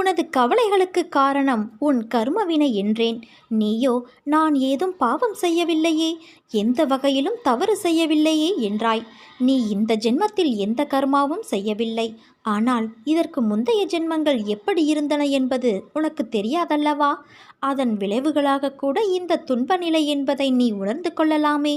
உனது கவலைகளுக்கு காரணம் உன் கர்மவினை என்றேன். நீயோ நான் ஏதும் பாவம் செய்யவில்லையே? எந்த வகையிலும் தவறு செய்யவில்லையே என்றாய். நீ இந்த ஜென்மத்தில் எந்த கர்மாவும் செய்யவில்லை. ஆனால் இதற்கு முந்தைய ஜென்மங்கள் எப்படி இருந்தன என்பது உனக்கு தெரியாதல்லவா? அதன் விளைவுகளாக கூட இந்த துன்ப நிலை என்பதை நீ உணர்ந்து கொள்ளலாமே.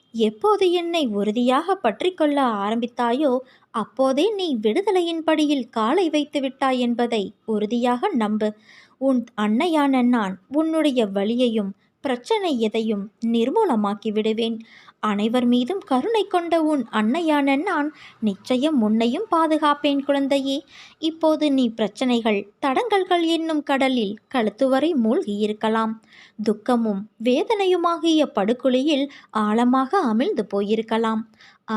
எப்போது என்னை உறுதியாக பற்றி கொள்ள ஆரம்பித்தாயோ அப்போதே நீ விடுதலையின் படியில் காலை வைத்து விட்டாய் என்பதை உறுதியாக நம்பு. உன் அன்னையான நான் உன்னுடைய வழியையும் பிரச்சனை எதையும் நிர்மூலமாக்கி விடுவேன் அனைவர் மீதும் கருணை கொண்ட உன் அன்னையான நான் நிச்சயம் உன்னையும் பாதுகாப்பேன் குழந்தையே. இப்போது நீ பிரச்சனைகள் தடங்கல்கள் என்னும் கடலில் கழுத்துவரை மூழ்கியிருக்கலாம். துக்கமும் வேதனையுமாகிய படுகொலியில் ஆழமாக அமிழ்ந்து போயிருக்கலாம்.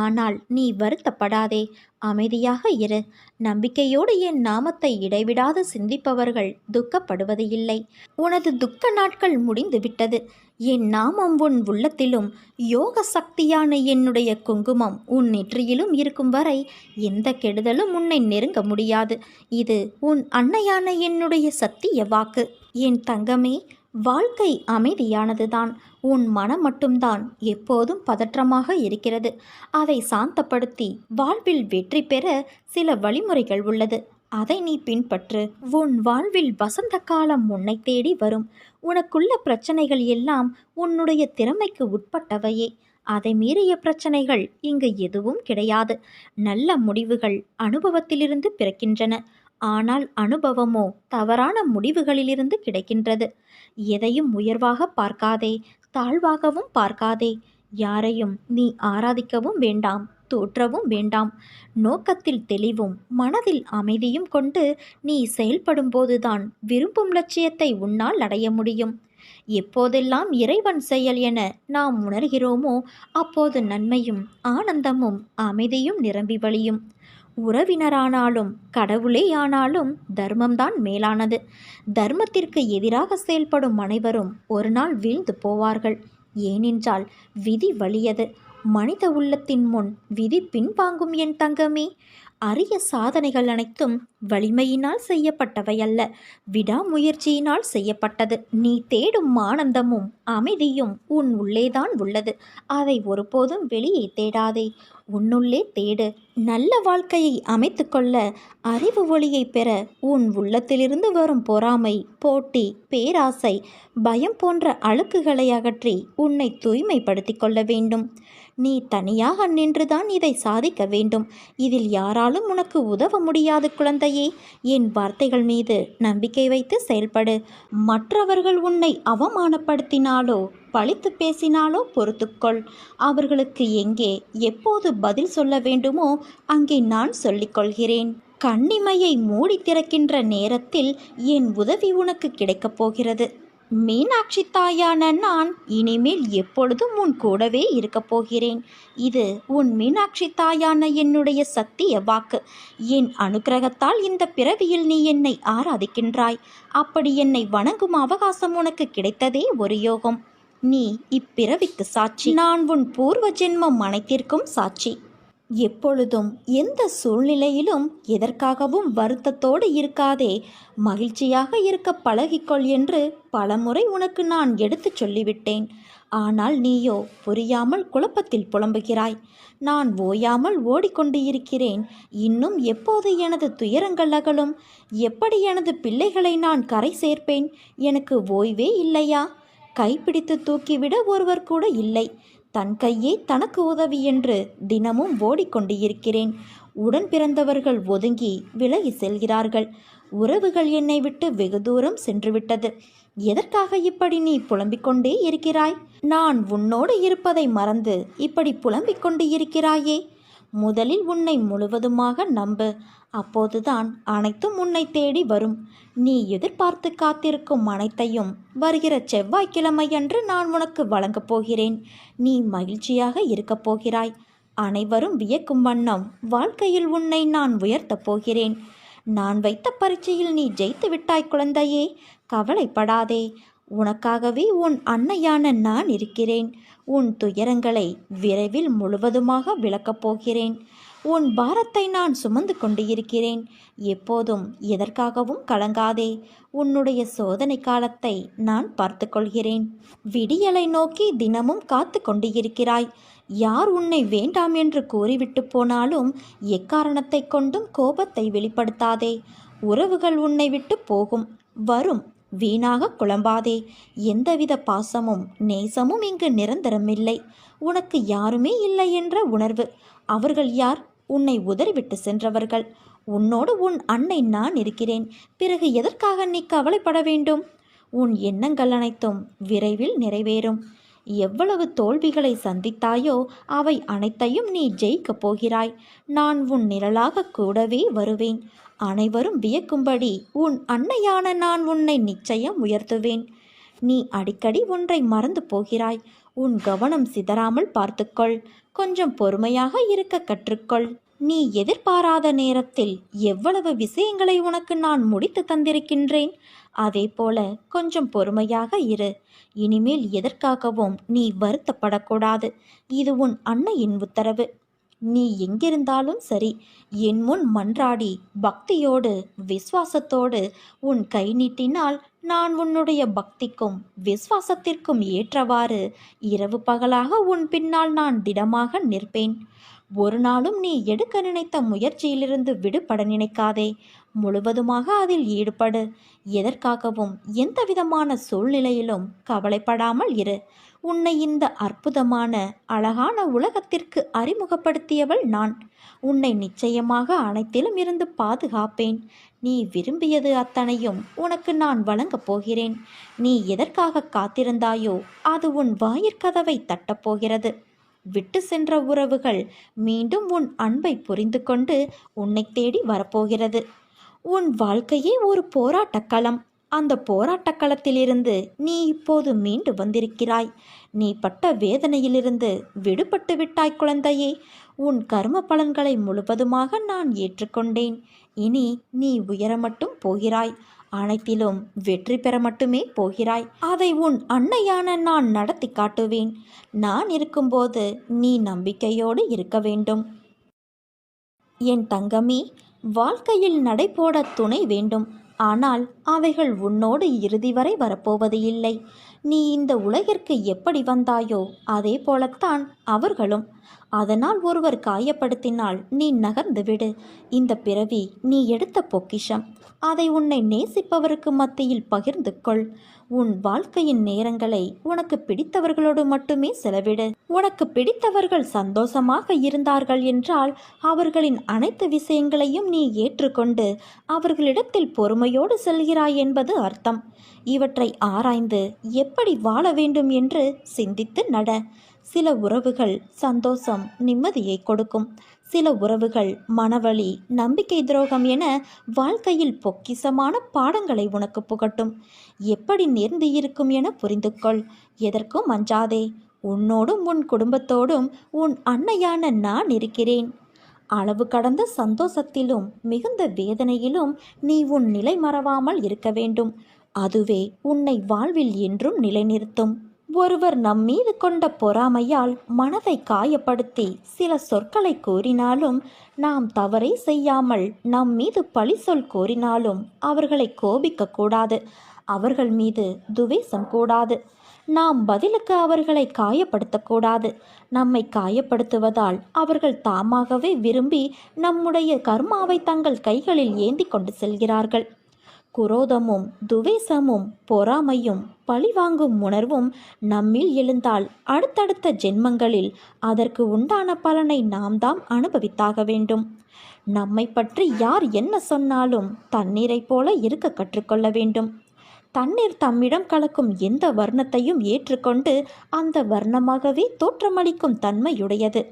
ஆனால் நீ வருத்தப்படாதே. அமைதியாக இரு. நம்பிக்கையோடு என் நாமத்தை இடைவிடாது சிந்திப்பவர்கள் துக்கப்படுவது இல்லை. உனது துக்க நாட்கள் முடிந்துவிட்டது. என் நாமம் உன் உள்ளத்திலும் யோக சக்தியான என்னுடைய குங்குமம் உன் நெற்றியிலும் இருக்கும் வரை எந்த கெடுதலும் உன்னை நெருங்க முடியாது. இது உன் அன்னையான என்னுடைய சத்திய வாக்கு. என் தங்கமே வாழ்க்கை அமைதியானதுதான். உன் மனம் மட்டும்தான் எப்போதும் பதற்றமாக இருக்கிறது. அதை சாந்தப்படுத்தி வாழ்வில் வெற்றி பெற சில வழிமுறைகள் உள்ளது. அதை நீ பின்பற்று. உன் வாழ்வில் வசந்த காலம் உன்னை தேடி வரும். உனக்குள்ள பிரச்சனைகள் எல்லாம் உன்னுடைய திறமைக்கு உட்பட்டவையே. அதை மீறிய பிரச்சனைகள் இங்கு எதுவும் கிடையாது. நல்ல முடிவுகள் அனுபவத்திலிருந்து பிறக்கின்றன. ஆனால் அனுபவமோ தவறான முடிவுகளிலிருந்து கிடைக்கின்றது. எதையும் உயர்வாக பார்க்காதே தாழ்வாகவும் பார்க்காதே. யாரையும் நீ ஆராதிக்கவும் வேண்டாம் தோற்றவும் வேண்டாம். நோக்கத்தில் தெளிவும் மனதில் அமைதியும் கொண்டு நீ செயல்படும்போதுதான் விரும்பும் லட்சியத்தை உன்னால் அடைய முடியும். எப்போதெல்லாம் இறைவன் செயல் என நாம் உணர்கிறோமோ அப்போது நன்மையும் ஆனந்தமும் அமைதியும் நிரம்பி வழியும். உறவினரானாலும் கடவுளே ஆனாலும் தர்மம்தான் மேலானது. தர்மத்திற்கு எதிராக செயல்படும் அனைவரும் ஒரு நாள் வீழ்ந்து போவார்கள். ஏனென்றால் விதி வலியது. மனித உள்ளத்தின் முன் விதி பின்வாங்கும் என் தங்கமே. அரிய சாதனைகள் அனைத்தும் வலிமையினால் செய்யப்பட்டவை அல்ல. விடாமுயற்சியினால் செய்யப்பட்டது. நீ தேடும் ஆனந்தமும் அமைதியும் உன் உள்ளேதான் உள்ளது. அதை ஒருபோதும் வெளியே தேடாதே. உன்னுள்ளே தேடு. நல்ல வாழ்க்கையை அமைத்துக்கொள்ள அறிவு ஒளியை பெற உன் உள்ளத்திலிருந்து வரும் பொறாமை போட்டி பேராசை பயம் போன்ற அழுக்குகளை அகற்றி உன்னை தூய்மைப்படுத்திக் கொள்ள வேண்டும். நீ தனியாக நின்றுதான் இதை சாதிக்க வேண்டும். இதில் யாராலும் உனக்கு உதவ முடியாது குழந்தையே. என் வார்த்தைகள் மீது நம்பிக்கை வைத்து செயல்படு. மற்றவர்கள் உன்னை அவமானப்படுத்தினாலோ பழித்து பேசினாலோ பொறுத்துக்கொள். அவர்களுக்கு எங்கே எப்போது பதில் சொல்ல வேண்டுமோ அங்கே நான் சொல்லிக்கொள்கிறேன் கண்ணிமையை மூடி திறக்கின்ற நேரத்தில் என் உதவி உனக்கு கிடைக்கப் போகிறது. மீனாட்சி தாயான நான் இனிமேல் எப்பொழுதும் உன் கூடவே இருக்கப் போகிறேன். இது உன் மீனாட்சி தாயான என்னுடைய சத்திய வாக்கு. என் அனுக்கிரகத்தால் இந்த பிறவியில் நீ என்னை ஆராதிக்கின்றாய். அப்படி என்னை வணங்கும் அவகாசம் உனக்கு கிடைத்ததே ஒரு யோகம். நீ இப்பிறவிக்கு சாட்சி. நான் உன் பூர்வ ஜென்மம் அனைத்திற்கும் சாட்சி. எப்பொழுதும் எந்த சூழ்நிலையிலும் எதற்காகவும் வருத்தத்தோடு இருக்காதே. மகிழ்ச்சியாக இருக்க பழகிக்கொள் என்று பலமுறை உனக்கு நான் எடுத்துச் சொல்லிவிட்டேன். ஆனால் நீயோ புரியாமல் குழப்பத்தில் புலம்புகிறாய். நான் ஓயாமல் ஓடிக்கொண்டு இருக்கிறேன் இன்னும் எப்போது எனது துயரங்கள் அகலும்? எப்படி எனது பிள்ளைகளை நான் கரை சேர்ப்பேன்? எனக்கு ஓய்வே இல்லையா? கைப்பிடித்து தூக்கிவிட ஒருவர் கூட இல்லை. தன் கையே தனக்கு உதவி என்று தினமும் ஓடிக்கொண்டு இருக்கிறேன் உடன் பிறந்தவர்கள் ஒதுங்கி விலகி செல்கிறார்கள். உறவுகள் என்னை விட்டு வெகு தூரம் சென்றுவிட்டது. எதற்காக இப்படி நீ புலம்பிக் கொண்டே இருக்கிறாய்? நான் உன்னோடு இருப்பதை மறந்து இப்படி புலம்பிக் கொண்டு இருக்கிறாயே? முதலில் உன்னை முழுவதுமாக நம்பு. அப்போதுதான் அனைத்தும் உன்னை தேடி வரும். நீ எதிர்பார்த்து காத்திருக்கும் அனைத்தையும் வருகிற செவ்வாய்க்கிழமையன்று நான் உனக்கு வழங்கப் போகிறேன். நீ மகிழ்ச்சியாக இருக்கப் போகிறாய். அனைவரும் வியக்கும் வண்ணம் வாழ்க்கையில் உன்னை நான் உயர்த்தப் போகிறேன். நான் வைத்த பரீட்சையில் நீ ஜெயித்து விட்டாய் குழந்தையே. கவலைப்படாதே. உனக்காகவே உன் அன்னையான நான் இருக்கிறேன். உன் துயரங்களை விரைவில் முழுவதுமாக விளக்கப் போகிறேன். உன் பாரத்தை நான் சுமந்து கொண்டு இருக்கிறேன் எப்போதும் எதற்காகவும் கலங்காதே. உன்னுடைய சோதனை காலத்தை நான் பார்த்து கொள்கிறேன். விடியலை நோக்கி தினமும் காத்து கொண்டு இருக்கிறாய் யார் உன்னை வேண்டாம் என்று கூறிவிட்டு போனாலும் எக்காரணத்தை கொண்டும் கோபத்தை வெளிப்படுத்தாதே. உறவுகள் உன்னை விட்டு போகும். வரும். வீணாக குழம்பாதே. எந்தவித பாசமும் நேசமும் இங்கு நிரந்தரமில்லை. உனக்கு யாருமே இல்லை என்ற உணர்வு. அவர்கள் யார்? உன்னை உதறிவிட்டு சென்றவர்கள். உன்னோடு உன் அன்னை நான் இருக்கிறேன். பிறகு எதற்காக நீ கவலைப்பட வேண்டும்? உன் எண்ணங்கள் அனைத்தும் விரைவில் நிறைவேறும். எவ்வளவு தோல்விகளை சந்தித்தாயோ அவை அனைத்தையும் நீ ஜெயிக்கப் போகிறாய். நான் உன் நிழலாக கூடவே வருவேன். அனைவரும் வியக்கும்படி உன் அன்னையான நான் உன்னை நிச்சயம் உயர்த்துவேன். நீ அடிக்கடி ஒன்றை மறந்து போகிறாய். உன் கவனம் சிதறாமல் பார்த்துக்கொள். கொஞ்சம் பொறுமையாக இருக்க கற்றுக்கொள். நீ எதிர்பாராத நேரத்தில் எவ்வளவு விஷயங்களை உனக்கு நான் முடித்து தந்திருக்கின்றேன்? அதே போல கொஞ்சம் பொறுமையாக இரு. இனிமேல் எதற்காகவும் நீ வருத்தப்படக்கூடாது. இது உன் அன்னையின் உத்தரவு. நீ எங்கிருந்தாலும் சரி என் முன் மன்றாடி பக்தியோடு விசுவாசத்தோடு உன் கை நீட்டினால் நான் உன்னுடைய பக்திக்கும் விசுவாசத்திற்கும் ஏற்றவாறு இரவு பகலாக உன் பின்னால் நான் திடமாக நிற்பேன். ஒரு நாளும் நீ எடுக்க நினைத்த முயற்சியிலிருந்து விடுபட நினைக்காதே. முழுவதுமாக அதில் ஈடுபடு. எதற்காகவும் எந்த விதமான சூழ்நிலையிலும் கவலைப்படாமல் இரு. உன்னை இந்த அற்புதமான அழகான உலகத்திற்கு அறிமுகப்படுத்தியவள் நான். உன்னை நிச்சயமாக அனைத்திலும் இருந்து பாதுகாப்பேன். நீ விரும்பியது அத்தனையும் உனக்கு நான் வழங்கப் போகிறேன். நீ எதற்காக காத்திருந்தாயோ அது உன் வாயிற்கதவை தட்டப்போகிறது விட்டு சென்ற உறவுகள் மீண்டும் உன் அன்பை புரிந்து கொண்டு உன்னை தேடி வரப்போகிறது. உன் வாழ்க்கையே ஒரு போராட்டக் களம். அந்த போராட்டக் களத்திலிருந்து நீ இப்போது மீண்டு வந்திருக்கிறாய். நீ பட்ட வேதனையிலிருந்து விடுபட்டு விட்டாய் குழந்தையே. உன் கர்ம பலன்களை முழுவதுமாக நான் ஏற்றுக்கொண்டேன். இனி நீ உயர மட்டும் போகிறாய். அனைத்திலும் வெற்றி பெற மட்டுமே போகிறாய். அதை உன் அன்னையான நான் நடத்தி காட்டுவேன். நான் இருக்கும்போது நீ நம்பிக்கையோடு இருக்க வேண்டும். என் தங்கமே வாழ்க்கையில் நடைபோட துணை வேண்டும். ஆனால் அவைகள் உன்னோடு இறுதி வரை வரப்போவது இல்லை. நீ இந்த உலகிற்கு எப்படி வந்தாயோ அதே போலத்தான் அவர்களும். அதனால் ஒருவர் காயப்படுத்தினால் நீ நகர்ந்து விடு. இந்த பிறவி நீ எடுத்த பொக்கிஷம். அதை உன்னை நேசிப்பவருக்கு மத்தியில் பகிர்ந்து கொள். உன் வாழ்க்கையின் நேரங்களை உனக்கு பிடித்தவர்களோடு மட்டுமே செலவிடு. உனக்கு பிடித்தவர்கள் சந்தோஷமாக இருந்தார்கள் என்றால் அவர்களின் அனைத்து விஷயங்களையும் நீ ஏற்றுக்கொண்டு அவர்களிடத்தில் பொறுமையோடு செல்கிறாய் என்பது அர்த்தம். இவற்றை ஆராய்ந்து எப்படி வாழ வேண்டும் என்று சிந்தித்து நட. சில உறவுகள் சந்தோஷம் நிம்மதியை கொடுக்கும். சில உறவுகள் மனவழி நம்பிக்கை துரோகம் என வாழ்க்கையில் பொக்கிசமான பாடங்களை உனக்கு புகட்டும். எப்படி நேர்ந்து இருக்கும் என புரிந்து கொள் எதற்கும் அஞ்சாதே. உன்னோடும் உன் குடும்பத்தோடும் உன் அன்னையான நான் இருக்கிறேன். அளவு கடந்த சந்தோஷத்திலும் மிகுந்த வேதனையிலும் நீ உன் நிலை மறவாமல் இருக்க வேண்டும். அதுவே உன்னை வாழ்வில் என்றும் நிலைநிறுத்தும். ஒருவர் நம் மீது கொண்ட பொறாமையால் மனதை காயப்படுத்தி சில சொற்களை கூறினாலும் நாம் தவறை செய்யாமல் நம் மீது பழி சொல் கூறினாலும் அவர்களை கோபிக்க கூடாது. அவர்கள் மீது துவேஷம் கூடாது. நாம் பதிலுக்கு அவர்களை காயப்படுத்தக்கூடாது நம்மை காயப்படுத்துவதால் அவர்கள் தாமாகவே விரும்பி நம்முடைய கர்மாவை தங்கள் கைகளில் ஏந்தி கொண்டு செல்கிறார்கள். குரோதமும் துவேசமும் பொறாமையும் பழிவாங்கும் உணர்வும் நம்மில் எழுந்தால் அடுத்தடுத்த ஜென்மங்களில் அதற்கு உண்டான பலனை நாம் தாம் அனுபவித்தாக வேண்டும். நம்மை பற்றி யார் என்ன சொன்னாலும் தண்ணீரைப் போல இருக்க கற்றுக்கொள்ள வேண்டும். தண்ணீர் தம்மிடம் கலக்கும் எந்த வர்ணத்தையும் ஏற்றுக்கொண்டு அந்த வர்ணமாகவே தோற்றமளிக்கும் தன்மையுடையது.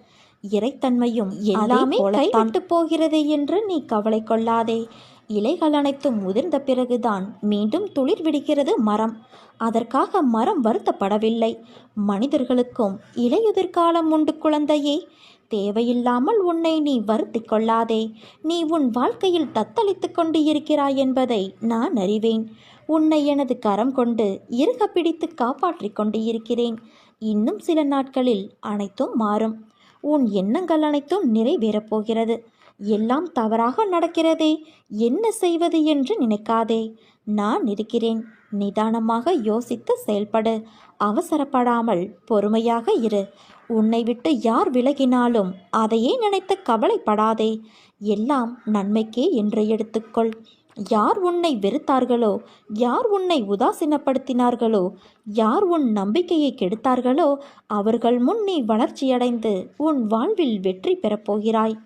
இறைத்தன்மையும் எல்லாமே கைவிட்டு போகிறது என்று நீ கவலை கொள்ளாதே. இலைகள் அனைத்தும் முதிர்ந்த பிறகுதான் மீண்டும் துளிர் விடுகிறது மரம். அதற்காக மரம் வருத்தப்படவில்லை. மனிதர்களுக்கும் இலையுதிர்காலம் உண்டு குழந்தையே. தேவையில்லாமல் உன்னை நீ வருத்திக் கொள்ளாதே. நீ உன் வாழ்க்கையில் தத்தளித்து கொண்டு இருக்கிறாய் என்பதை நான் அறிவேன். உன்னை எனது கரம் கொண்டு இறுக பிடித்து காப்பாற்றிக் கொண்டு இருக்கிறேன் இன்னும் சில நாட்களில் அனைத்தும் மாறும். உன் எண்ணங்கள் அனைத்தும் நிறைவேறப் போகிறது. எல்லாம் தவறாக நடக்கிறதே. என்ன செய்வது என்று நினைக்காதே. நான் இருக்கிறேன். நிதானமாக யோசித்து செயல்படு. அவசரப்படாமல் பொறுமையாக இரு. உன்னை விட்டு யார் விலகினாலும் அதையே நினைத்து கவலைப்படாதே. எல்லாம் நன்மைக்கே என்று எடுத்துக்கொள். யார் உன்னை வெறுத்தார்களோ யார் உன்னை உதாசீனப்படுத்தினார்களோ யார் உன் நம்பிக்கையை கெடுத்தார்களோ அவர்கள் முன் நீ வளர்ச்சியடைந்து உன் வாழ்வில் வெற்றி பெறப் போகிறாய்.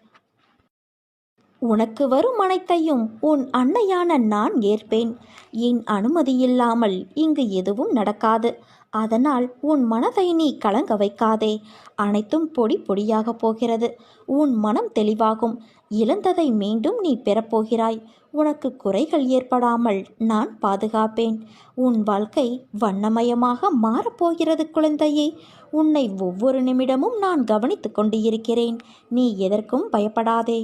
உனக்கு வரும் அனைத்தையும் உன் அன்னையான நான் ஏற்பேன். என் அனுமதியில்லாமல் இங்கு எதுவும் நடக்காது. அதனால் உன் மனதை நீ கலங்க வைக்காதே. அனைத்தும் பொடி பொடியாக போகிறது. உன் மனம் தெளிவாகும். இழந்ததை மீண்டும் நீ பெறப்போகிறாய். உனக்கு குறைகள் ஏற்படாமல் நான் பாதுகாப்பேன். உன் வாழ்க்கை வண்ணமயமாக மாறப்போகிறது குழந்தையே. உன்னை ஒவ்வொரு நிமிடமும் நான் கவனித்து கொண்டு இருக்கிறேன் நீ எதற்கும் பயப்படாதே.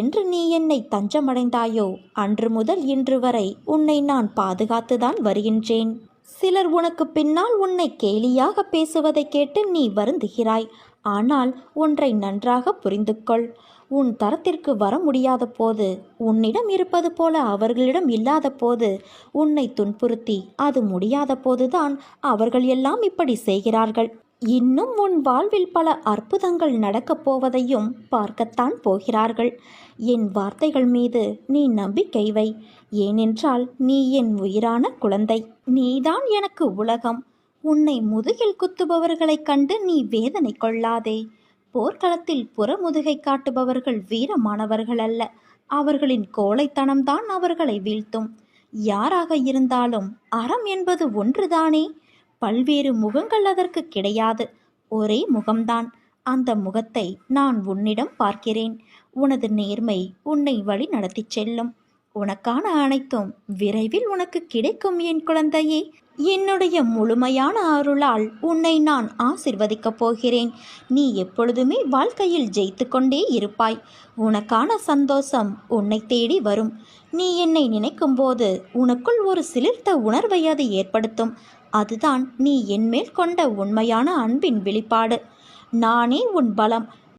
என்று நீ என்னை தஞ்சமடைந்தாயோ அன்று முதல் இன்று வரை உன்னை நான் பாதுகாத்துதான் வருகின்றேன். சிலர் உனக்கு பின்னால் உன்னை கேலியாக பேசுவதை கேட்டு நீ வருந்துகிறாய். ஆனால் ஒன்றை நன்றாக புரிந்து கொள் உன் தரத்திற்கு வர முடியாத போது உன்னிடம் இருப்பது போல அவர்களிடம் இல்லாத போது உன்னை துன்புறுத்தி அது முடியாத போதுதான் அவர்கள் எல்லாம் இப்படி செய்கிறார்கள். இன்னும் உன் வாழ்வில் பல அற்புதங்கள் நடக்கப் போவதையும் பார்க்கத்தான் போகிறார்கள். என் வார்த்தைகள் மீது நீ நம்பிக்கை வை. ஏனென்றால் நீ என் உயிரான குழந்தை. நீதான் எனக்கு உலகம். உன்னை முதுகில் குத்துபவர்களைக் கண்டு நீ வேதனை கொள்ளாதே. போர்க்களத்தில் புறமுதுகை காட்டுபவர்கள் வீரமானவர்கள் அல்ல. அவர்களின் கோழைத்தனம்தான் அவர்களை வீழ்த்தும். யாராக இருந்தாலும் அறம் என்பது ஒன்றுதானே? பல்வேறு முகங்கள் அதற்கு கிடையாது. ஒரே முகம்தான். அந்த முகத்தை நான் உன்னிடம் பார்க்கிறேன். உனது நேர்மை உன்னை வழி நடத்திச் செல்லும். உனக்கான அனைத்தும் விரைவில் உனக்கு கிடைக்கும் என் குழந்தையே. என்னுடைய முழுமையான அருளால் உன்னை நான் ஆசிர்வதிக்கப் போகிறேன். நீ எப்பொழுதுமே வாழ்க்கையில் ஜெயித்து கொண்டே இருப்பாய். உனக்கான சந்தோஷம் உன்னை தேடி வரும். நீ என்னை நினைக்கும்போது உனக்குள் ஒரு சிலிர்த்த உணர்வை அது ஏற்படுத்தும். அதுதான் நீ என்மேல் கொண்ட உண்மையான அன்பின் வெளிப்பாடு. நானே உன் பலம்.